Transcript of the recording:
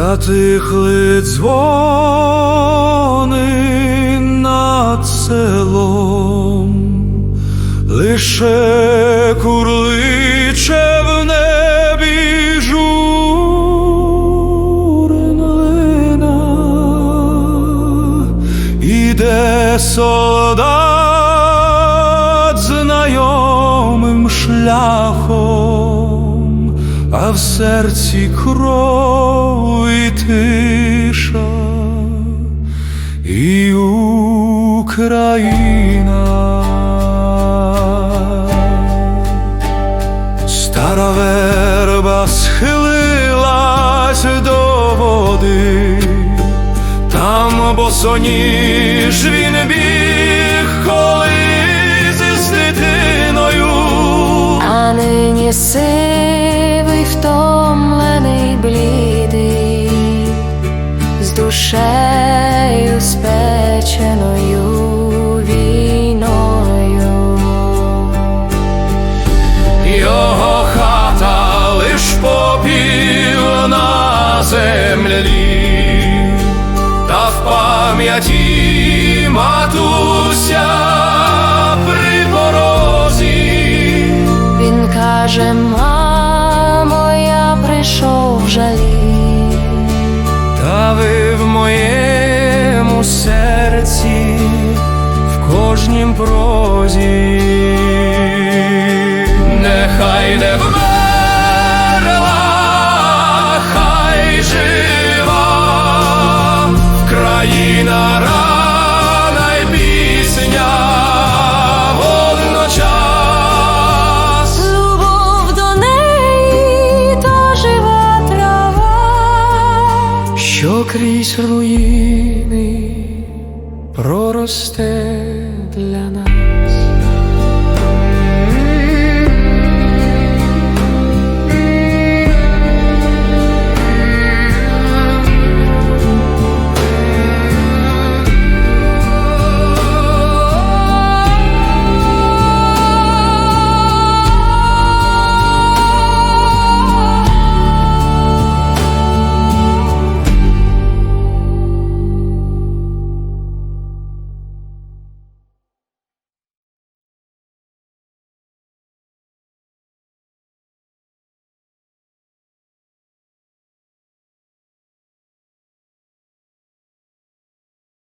Стихли дзвони над селом, лише курличе в небі журналина, іде солдат знайомим шляхом, в серці кров і тиша і Україна. Стара верба схилилась до води, там босоніж він біг колись з дитиною. А нині сивий, душею спеченою війною. Його хата лиш попів на землі, та в пам'яті матуся при порозі. Він каже, серці, в кожнім прозі, нехай не крізь руїни проросте.